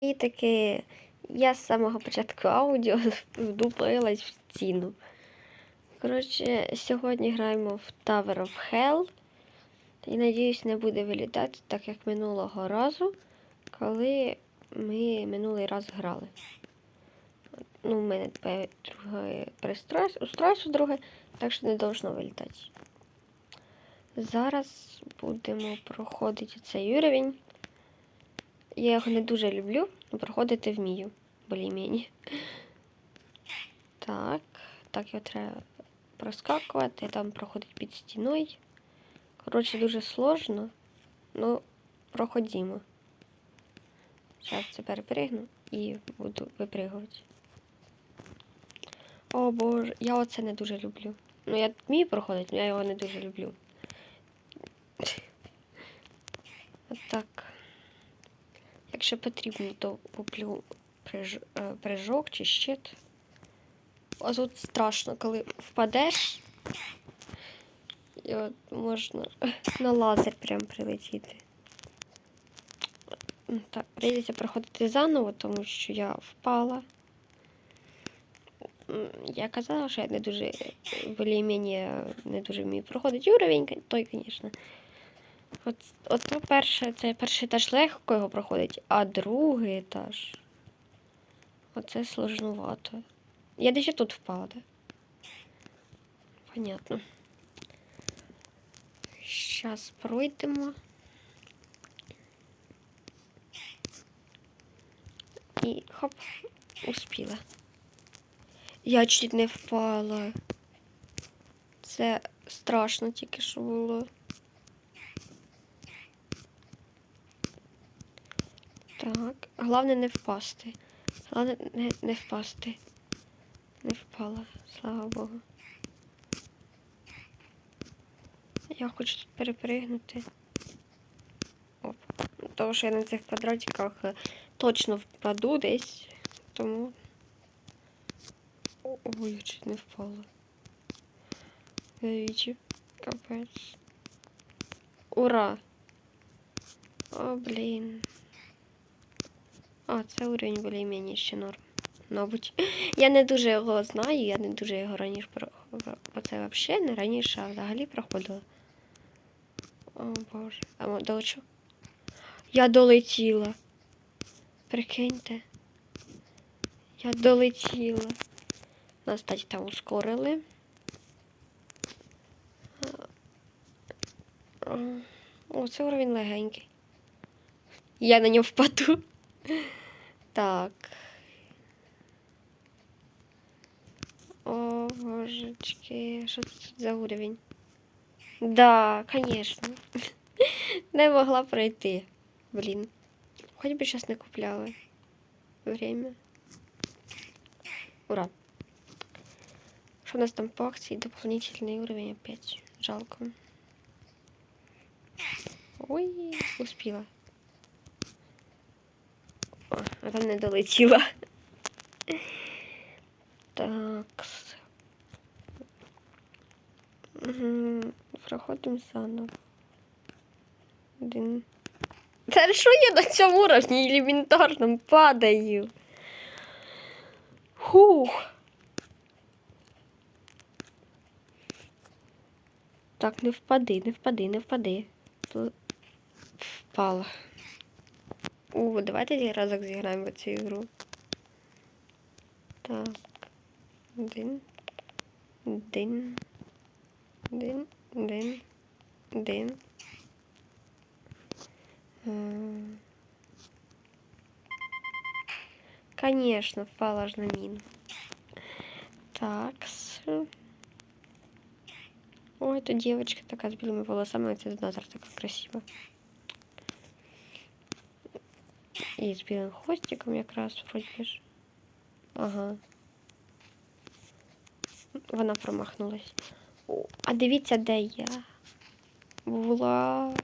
І таки я з самого початку аудіо вдупилась в стіну. Коротше, сьогодні граємо в Tower of Hell. І надіюсь, не буде вилітати, так як минулого разу, коли ми минулий раз грали. Ну, в мене друге пристройство, друге, так що не должно вилітати. Зараз будемо проходити цей уровень. Я його не дуже люблю, але проходити вмію, болі-мені. Так, так його треба проскакувати, там проходить під стіною. Коротше, дуже сложно, ну проходімо. Зараз це перепригну і буду випригувати. О боже, я оце не дуже люблю. Ну, я вмію проходити, але я його не дуже люблю. Отак. Якщо потрібно, то куплю приж... е, чи щит. А тут страшно, коли впадеш. І от можна на лазер прям прилетіти. Так, прийдеться проходити заново, тому що я впала. Я казала, що я не дуже більш-менш не дуже вмію проходити уровень, той, звісно. От, от перше, це перший етаж легко його проходить, а другий етаж. Оце сложнувато. Я десь тут впала, да? Понятно. Зараз пройдемо. І хоп, успіла. Я чуть не впала. Це страшно тільки що було. Так, головне не впасти. Головне не, не впасти. Не впала, слава Богу. Я хочу тут перепригнути. Оп. Тому що я на цих квадратиках е, точно впаду десь. Тому. Ой, я чуть не впала. Дивіться, капець. Ура! О, блін. А, це уровень більш-менш ще норм. Мабуть. Я не дуже його знаю, я не дуже його раніше про... Оце взагалі не раніше, а взагалі проходила. О боже. А долечу. Я долетіла. Прикиньте. Я долетіла. Нас, кстати, там ускорили. О, це уровень легенький. Я на нього впаду. Так. О, божечки, що це тут за уровень? Да, конечно. Не могла пройти. Блін. Хоч би щас не купляли. Время. Ура. Що у нас там по акції? Дополнительный уровень опять. Жалко. Ой, успіла. О, а не долетіла. Так. Проходимо заново. Один. Та що я на цьому уровні елементарному падаю? Хух. Так, не впади, не впади, не впади. Впала. О, давайте разок зіграємо в цю ігру. Так. Один. Один. Один. Один. Один. М. Конечно, впала ж на міну. Так. Ой, тут девочка такая с белыми волосами, это динозавр такой красиво. І з білим хвостиком якраз вроді ж. Ага. Вона промахнулась. А дивіться, де я. Була.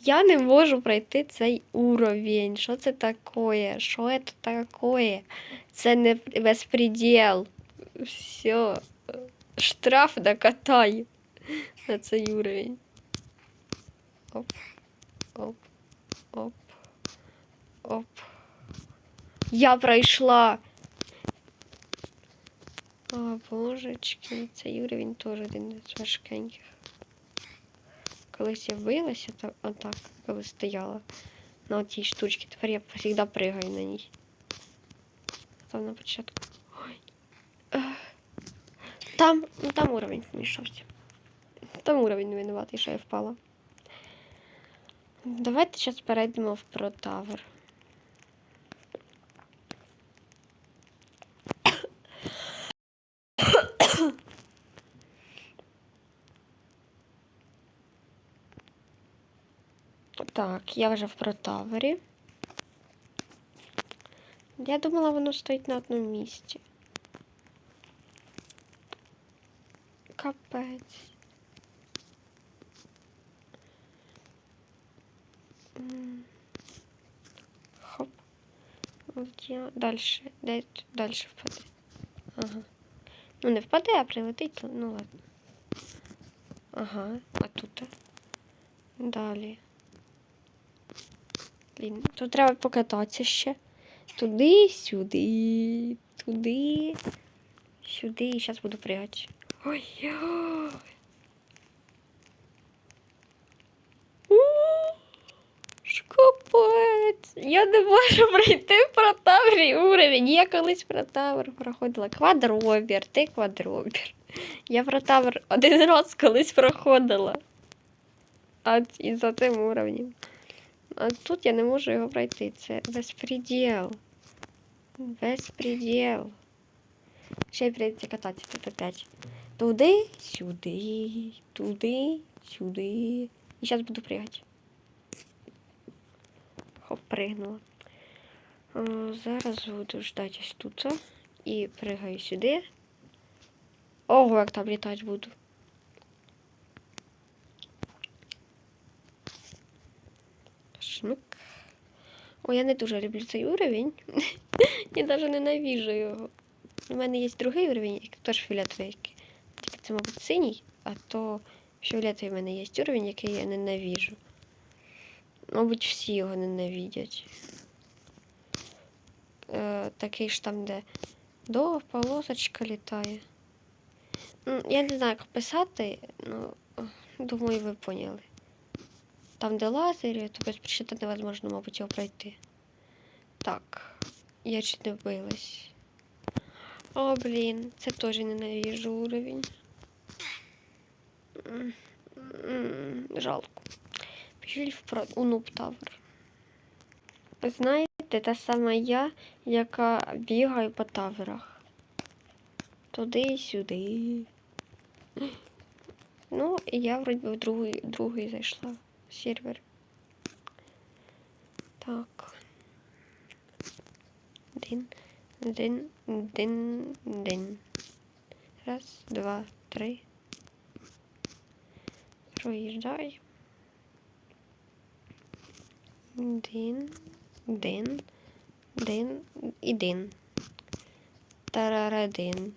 Я не можу пройти цей уровень. Що це таке? Що це таке? Це не безпреділ. Все. Штраф накатай на цей уровень. Оп. Оп. Оп. Оп. Я пройшла. О, божечки, цей уровень теж один з важкеньких. Колись я билася так, отак, коли стояла на тій штучці. Тепер я завжди пригаю на ній. Там на початку. Ой. Там, ну там уровень помішався. Там уровень винуватий, що я впала. Давайте зараз перейдемо в Про Тавер. Так, я вже в Протавері. Я думала, воно стоїть на одному місці. Капець. Хоп. От я дальше. Де дальше впаде? Ага. Ну не впаде, а прилетить, ну ладно. Ага, а тут. Далі. Блін, тут треба покататися ще. Туди, сюди, туди, сюди. І зараз буду пригати. Ой-ой. Шкопець. Я не можу пройти в протаврі уровень. Я колись протавр проходила. Квадробір, ти квадробір. Я протавр один раз колись проходила. А і за тим уровнем. А тут я не можу його пройти. Це безпреділ. Безпреділ. Ще й прийдеться кататися тут опять. Туди, сюди, туди, сюди. І зараз буду пригати. Хоп, пригнула. Зараз буду ждати ось тут. І пригаю сюди. Ого, як там літати буду. Шмик. О, я не дуже люблю цей уровень. я навіть ненавижу його. У мене є другий уровень, який теж фіолетовий. Тільки це, мабуть, синій, а то фіолетовий в мене є уровень, який я ненавижу. Мабуть, всі його ненавидять. Е, такий ж там, де до полосочка літає. Я не знаю, як писати, ну, думаю, ви поняли. Там, де лазери, то без причини невозможно, мабуть, його пройти. Так, я чуть не вбилась. О, блін, це теж ненавижу уровень. Жалко. Пішли в у Нуб Тавер. Знаєте, та сама я, яка бігаю по таверах. Туди і сюди. Ну, і я вроді в другий, другий зайшла сервер. Так. Один, один, один, один. Раз, два, три. Проїжджай. Один, один, один і дин. Тарарадин.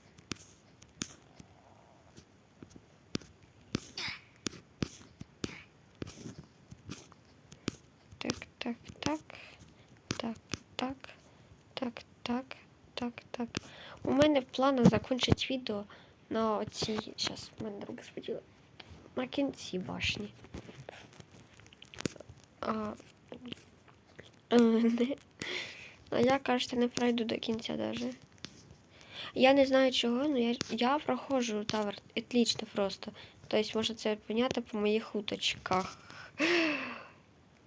Мене в відео на цій. Зараз в мене руки споділи. На кінці башні. А, е. А я, кажется, не пройду до кінця даже. Я не знаю чого, але я, я проходжу тавер отлично просто. Тобто, можна це поняти по моїх уточках.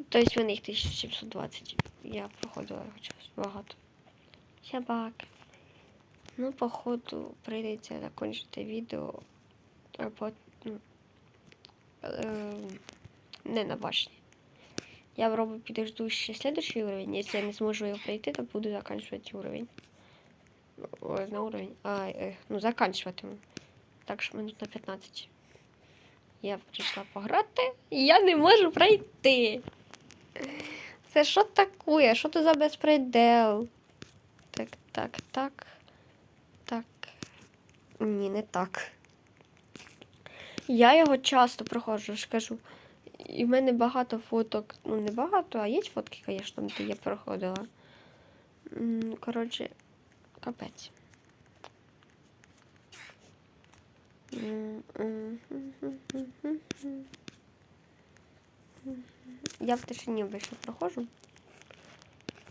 Тобто, в них 1720. Я проходила час багато. Собак. Ну, походу, прийдеться закінчити відео. Або, ну, е, не на башні. Я пробую подожду ще следующий уровень. Если я не зможу его пройти, то буду заканчивать уровень. Ой, на уровень. А, э, ну, заканчивать. Так що минут на 15. Я прийшла пограти, і я не можу пройти. Це що таке? Що це за безпредел? Так, так. Так. Ні, не так. Я його часто проходжу, ж кажу. І в мене багато фоток, ну не багато, а є фотки, звісно, де я проходила. Коротше, капець. Я в тишині обично проходжу.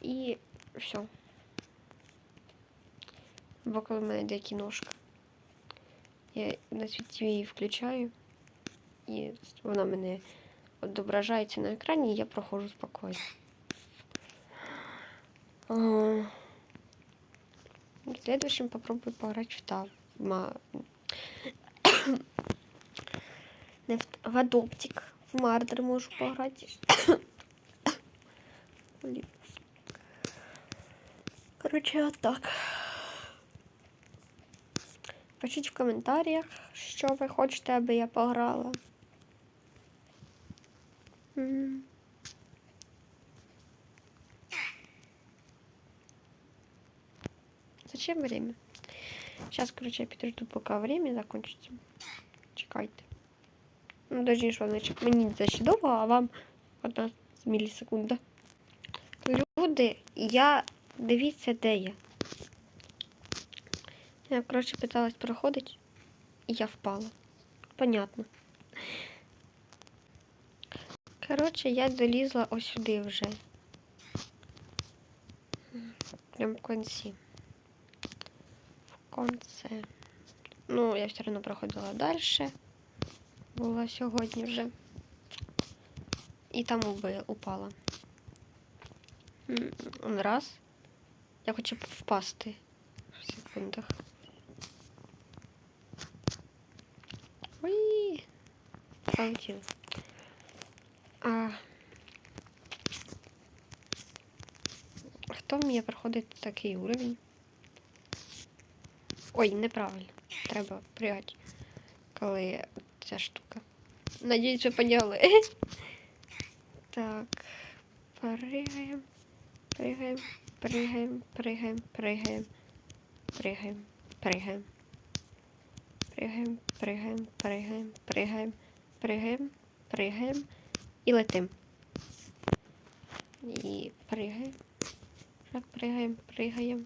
І все. Бо коли в мене йде кіношка, я на світі її включаю, і вона мене відображається на екрані, і я проходжу спокійно. А, Следующим попробую поиграть в та в в, в адоптик. В мардер можу. Блін. Короче, от так. Пишіть в коментарях, що ви хочете, аби я пограла. Зачем время? Сейчас, короче, я підожду, поки время закончится. Чекайте. Ну, точніше, воно чек... мені це довго, а вам одна мілісекунда. Люди, я дивіться, де я. Я, коротше, питалась проходити, і я впала. Понятно. Коротше, я долізла ось сюди вже. Прям в кінці. В конце. Ну, я все одно проходила далі. Була сьогодні вже. І там упала. Раз. Я хочу впасти в секундах. Ой. Полетів. А... Хто вміє проходити такий уровень? Ой, неправильно. Треба пригати, коли ця штука. Надіюсь, ви поняли. Так. Пригаємо. Пригаємо. Пригаємо. Пригаємо. Пригаємо. Пригаємо. Пригаємо. Пригаємо. Пригаємо. Пригаємо. Пригаємо. Пригаємо. Пригаємо. І летим. І пригаємо. Так, пригаємо, пригаємо.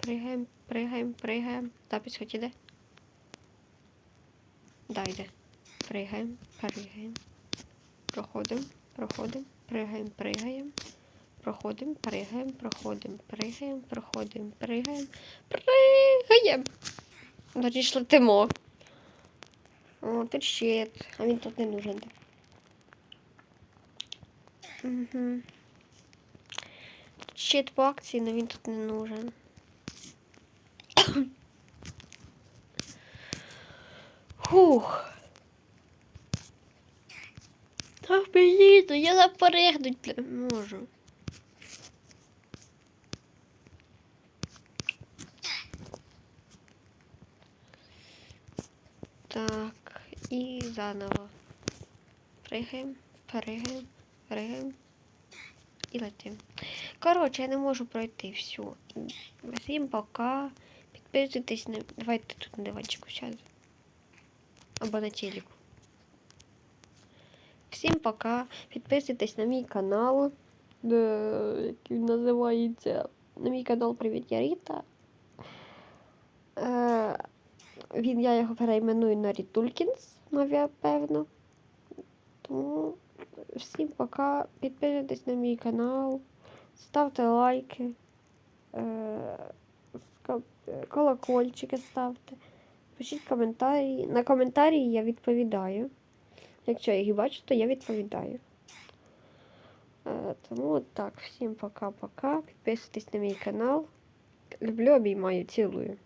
Пригаємо, пригаємо, пригаємо. Запись хоч іде? Да, йде. Пригаємо, пригаємо. Проходимо, проходимо, пригаємо, пригаємо. Проходимо, пригаємо, проходимо, пригаємо, проходимо, пригаємо, пригаємо. Значить, летимо. О, тут щит. А він тут не нужен. Угу. Щит по акції, але він тут не нужен. Фух. Ах, блін, ну я запоригнуть не можу. Так, і заново. Пригаємо, пригаємо, пригаємо і летим. Коротше, я не можу пройти всю. Всім пока. Підписуйтесь на. Давайте тут на диванчику сяду. Або на телеку. Всім пока. Підписуйтесь на мій канал. де- Який називається. На мій канал Привіт я Ріта. Е, він, я його перейменую на Рітулькінс, напевно. Тому всім пока. Підписуйтесь на мій канал, ставте лайки, е, колокольчики ставте, пишіть коментарі. На коментарі я відповідаю. Якщо я їх бачу, то я відповідаю. Е, Тому так, всім пока-пока. Підписуйтесь на мій канал. Люблю, обіймаю, цілую.